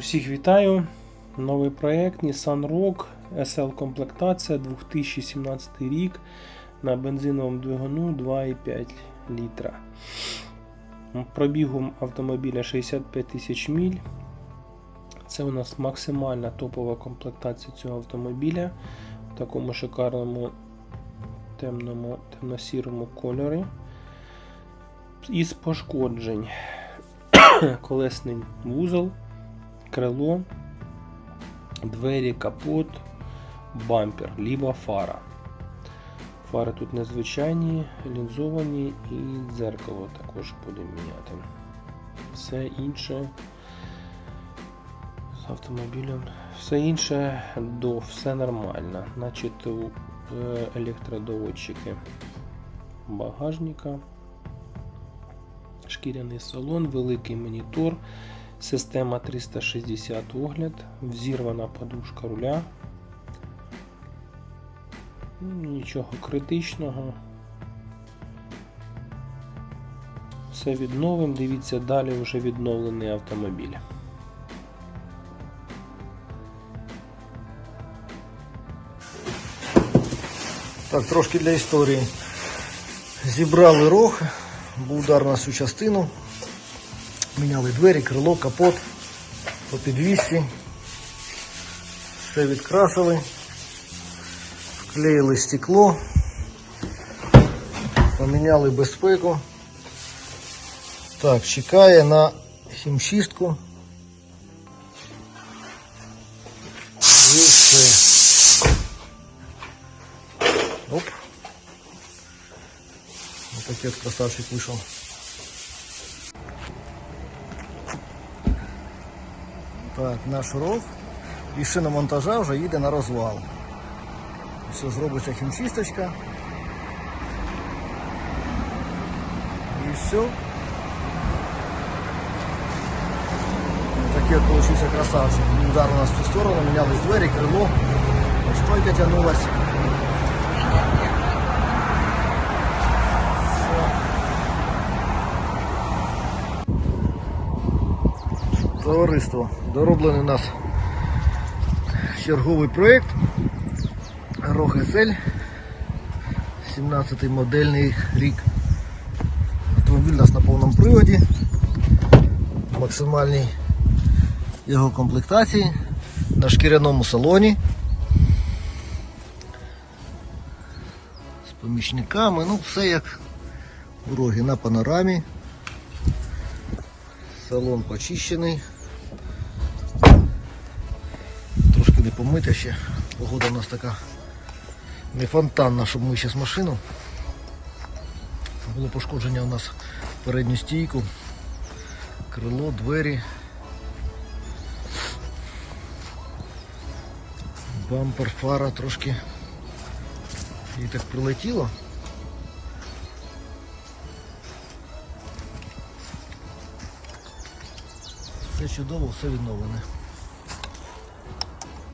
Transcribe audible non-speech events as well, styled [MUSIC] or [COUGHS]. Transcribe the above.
Усіх вітаю. Новий проект Nissan Rogue SL комплектація 2017 рік на бензиновому двигуну 2,5 літра. Пробігом автомобіля 65 тисяч міль. Це у нас максимальна топова комплектація цього автомобіля в такому шикарному темному, темно-сірому кольорі. Із пошкоджень [COUGHS] колесний вузол, крило, двері, капот, бампер, ліва фара. Фари тут незвичайні, лінзовані і дзеркало також будемо міняти. Все інше з автомобілем, все інше до, все нормально. Значить, електродоводчики багажника шкіряний салон, великий монітор, система 360 огляд, взірвана подушка руля. Ну, Нічого критичного. Все відновимо, дивіться далі вже відновлений автомобіль. Так, трошки для історії. Зібрали рог, був удар на всю частину. Міняли двері, крило, капот по підвісці. Все відкрасили. Вклеїли стекло. Поміняли безпеку. Так, чекає на хімчистку. І все. Оп. Вот такий красавчик вийшов. Так, наш ров і шиномонтажа вже їде на розвал. Все, зробиться хімчисточка. І все. Такий от получився красавчик. Удар у нас в цю сторону, мінялись двері, крило, стойка тягнулась. Товариство, дороблений у нас черговий проєкт Рог SL 17 модельний рік. Автомобіль у нас на повному приводі, максимальній його комплектації, на шкіряному салоні. З помічниками, ну все як у рогі на панорамі. Салон почищений. Не помита ще. Погода у нас така не фонтанна, щоб ми зараз машину. Було пошкодження у нас передню стійку, крило, двері. Бампер, фара трошки і так прилетіло. Все чудово, все відновлене.